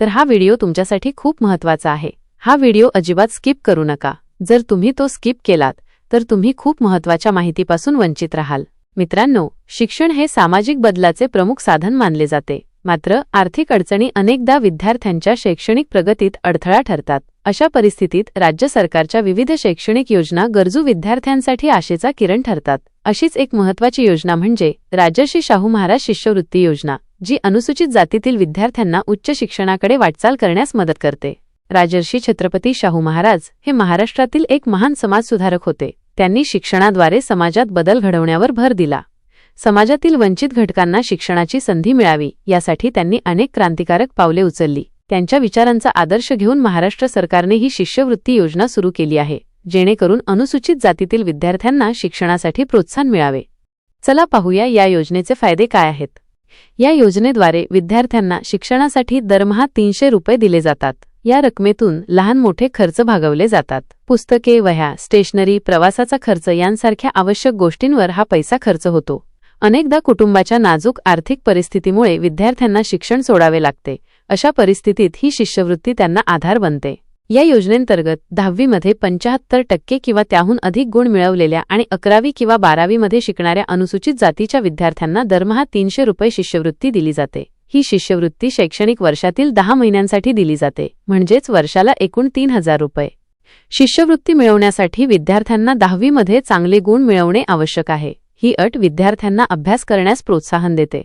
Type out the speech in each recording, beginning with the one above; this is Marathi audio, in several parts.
तर हा व्हिडिओ तुमच्यासाठी खूप महत्त्वाचा आहे. हा व्हिडिओ अजिबात स्किप करू नका. जर तुम्ही तो स्किप केलात तर तुम्ही खूप महत्त्वाच्या माहितीपासून वंचित राहाल. मित्रांनो शिक्षण हे सामाजिक बदलाचे प्रमुख साधन मानले जाते. मात्र आर्थिक अडचणी अनेकदा विद्यार्थ्यांच्या शैक्षणिक प्रगतीत अडथळा ठरतात. अशा परिस्थितीत राज्य सरकारच्या विविध शैक्षणिक योजना गरजू विद्यार्थ्यांसाठी आशेचा किरण ठरतात. अशीच एक महत्वाची योजना म्हणजे राजर्षी शाहू महाराज शिष्यवृत्ती योजना. जी अनुसूचित जातीतील विद्यार्थ्यांना उच्च शिक्षणाकडे वाटचाल करण्यास मदत करते. राजर्षी छत्रपती शाहू महाराज हे महाराष्ट्रातील एक महान समाजसुधारक होते. त्यांनी शिक्षणाद्वारे समाजात बदल घडवण्यावर भर दिला. समाजातील वंचित घटकांना शिक्षणाची संधी मिळावी यासाठी त्यांनी अनेक क्रांतिकारक पावले उचलली. त्यांच्या विचारांचा आदर्श घेऊन महाराष्ट्र सरकारने ही शिष्यवृत्ती योजना सुरू केली आहे जेणेकरून अनुसूचित जातीतील विद्यार्थ्यांना शिक्षणासाठी प्रोत्साहन मिळावे. चला पाहूया या योजनेचे फायदे काय आहेत. या योजनेद्वारे विद्यार्थ्यांना शिक्षणासाठी दरमहा तीनशे रुपये दिले जातात. या रकमेतून लहान मोठे खर्च भागवले जातात. पुस्तके वह्या स्टेशनरी प्रवासाचा खर्च यांसारख्या आवश्यक गोष्टींवर हा पैसा खर्च होतो. अनेकदा कुटुंबाच्या नाजूक आर्थिक परिस्थितीमुळे विद्यार्थ्यांना शिक्षण सोडावे लागते. अशा परिस्थितीत ही शिष्यवृत्ती त्यांना आधार बनते. या योजनेंतर्गत दहावीमध्ये पंचाहत्तर टक्के किंवा त्याहून अधिक गुण मिळवलेल्या आणि अकरावी किंवा बारावीमध्ये शिकणाऱ्या अनुसूचित जातीच्या विद्यार्थ्यांना दरमहा तीनशे रुपये शिष्यवृत्ती दिली जाते. ही शिष्यवृत्ती शैक्षणिक वर्षातील दहा महिन्यांसाठी दिली जाते म्हणजेच वर्षाला एकूण तीन हजार रुपये. शिष्यवृत्ती मिळवण्यासाठी विद्यार्थ्यांना दहावीमध्ये चांगले गुण मिळवणे आवश्यक आहे. ही अट विद्यार्थ्यांना अभ्यास करण्यास प्रोत्साहन देते.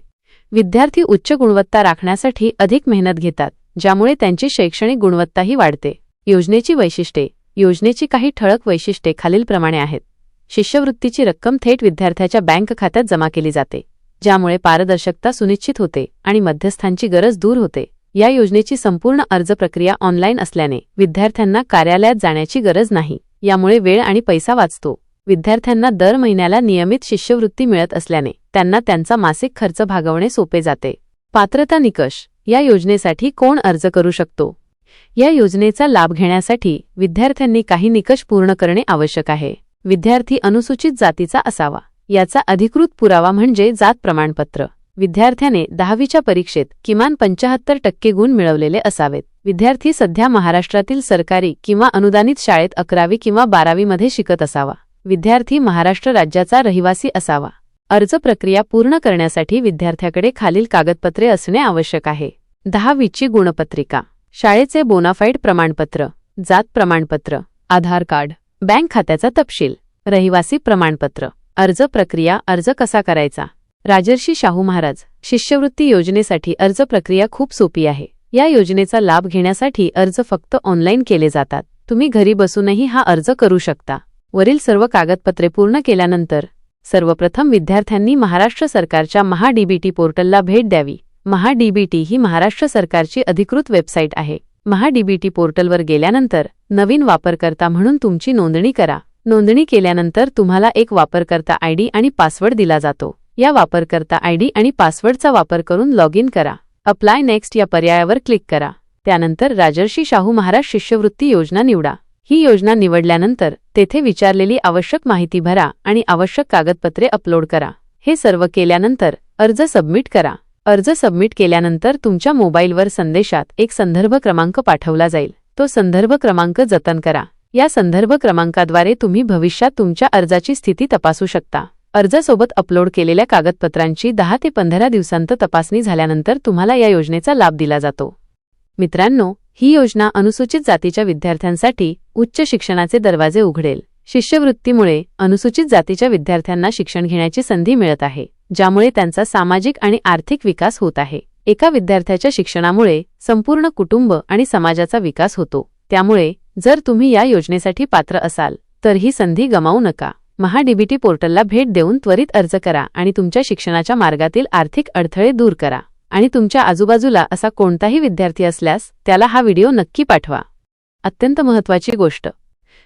विद्यार्थी उच्च गुणवत्ता राखण्यासाठी अधिक मेहनत घेतात ज्यामुळे त्यांची शैक्षणिक गुणवत्ताही वाढते. योजनेची वैशिष्ट्ये. योजनेची काही ठळक वैशिष्ट्ये खालीलप्रमाणे आहेत. शिष्यवृत्तीची रक्कम थेट विद्यार्थ्याच्या बँक खात्यात जमा केली जाते ज्यामुळे पारदर्शकता सुनिश्चित होते आणि मध्यस्थांची गरज दूर होते. या योजनेची संपूर्ण अर्ज प्रक्रिया ऑनलाईन असल्याने विद्यार्थ्यांना कार्यालयात जाण्याची गरज नाही. यामुळे वेळ आणि पैसा वाचतो. विद्यार्थ्यांना दर महिन्याला नियमित शिष्यवृत्ती मिळत असल्याने त्यांना त्यांचा मासिक खर्च भागवणे सोपे जाते. पात्रता निकष. या योजनेसाठी कोण अर्ज करू शकतो? या योजनेचा लाभ घेण्यासाठी विद्यार्थ्यांनी काही निकष पूर्ण करणे आवश्यक आहे. विद्यार्थी अनुसूचित जातीचा असावा. याचा अधिकृत पुरावा म्हणजे जात प्रमाणपत्र. विद्यार्थ्याने दहावीच्या परीक्षेत किमान पंचाहत्तर टक्के गुण मिळवलेले असावेत. विद्यार्थी सध्या महाराष्ट्रातील सरकारी किंवा अनुदानित शाळेत अकरावी किंवा बारावीमध्ये शिकत असावा. विद्यार्थी महाराष्ट्र राज्याचा रहिवासी असावा. अर्ज प्रक्रिया पूर्ण करण्यासाठी विद्यार्थ्याकडे खालील कागदपत्रे असणे आवश्यक आहे. दहावीची गुणपत्रिका शाळेचे बोनाफाईड प्रमाणपत्र जात प्रमाणपत्र आधार कार्ड बँक खात्याचा तपशील रहिवासी प्रमाणपत्र अर्ज प्रक्रिया अर्ज कसा करायचा? राजर्षी शाहू महाराज शिष्यवृत्ती योजनेसाठी अर्ज प्रक्रिया खूप सोपी आहे. या योजनेचा लाभ घेण्यासाठी अर्ज फक्त ऑनलाईन केले जातात. तुम्ही घरी बसूनही हा अर्ज करू शकता. वरील सर्व कागदपत्रे पूर्ण केल्यानंतर सर्वप्रथम विद्यार्थ्यांनी महाराष्ट्र सरकारच्या महाडीबीटी पोर्टलला भेट द्यावी. महाडीबीटी ही महाराष्ट्र सरकारची अधिकृत वेबसाईट आहे. महाडीबीटी पोर्टलवर गेल्यानंतर नवीन वापरकर्ता म्हणून तुमची नोंदणी करा. नोंदणी केल्यानंतर तुम्हाला एक वापरकर्ता आयडी आणि पासवर्ड दिला जातो. या वापरकर्ता आयडी आणि पासवर्डचा वापर करून लॉग इन करा. अप्लाय नेक्स्ट या पर्यायावर क्लिक करा. त्यानंतर राजर्षी शाहू महाराज शिष्यवृत्ती योजना निवडा. ही योजना निवडल्यानंतर तेथे विचारलेली आवश्यक माहिती भरा आणि आवश्यक कागदपत्रे अपलोड करा. हे सर्व केल्यानंतर अर्ज सबमिट करा. अर्ज सबमिट केल्यानंतर तुमच्या मोबाईलवर संदेशात एक संदर्भ क्रमांक पाठवला जाईल. तो संदर्भ क्रमांक जतन करा. या संदर्भ क्रमांकाद्वारे तुम्ही भविष्यात तुमच्या अर्जाची स्थिती तपासू शकता. अर्जासोबत अपलोड केलेल्या कागदपत्रांची दहा ते पंधरा दिवसांत तपासणी झाल्यानंतर तुम्हाला या योजनेचा लाभ दिला जातो. मित्रांनो ही योजना अनुसूचित जातीच्या विद्यार्थ्यांसाठी उच्च शिक्षणाचे दरवाजे उघडेल. शिष्यवृत्तीमुळे अनुसूचित जातीच्या विद्यार्थ्यांना शिक्षण घेण्याची संधी मिळत आहे. ज्यामुळे त्यांचा सामाजिक आणि आर्थिक विकास होत आहे. एका विद्यार्थ्याच्या शिक्षणामुळे संपूर्ण कुटुंब आणि समाजाचा विकास होतो. त्यामुळे जर तुम्ही या योजनेसाठी पात्र असाल तर ही संधी गमावू नका. महाडीबीटी पोर्टलला भेट देऊन त्वरित अर्ज करा आणि तुमच्या शिक्षणाच्या मार्गातील आर्थिक अडथळे दूर करा. आणि तुमच्या आजूबाजूला असा कोणताही विद्यार्थी असल्यास त्याला हा व्हिडिओ नक्की पाठवा. अत्यंत महत्त्वाची गोष्ट.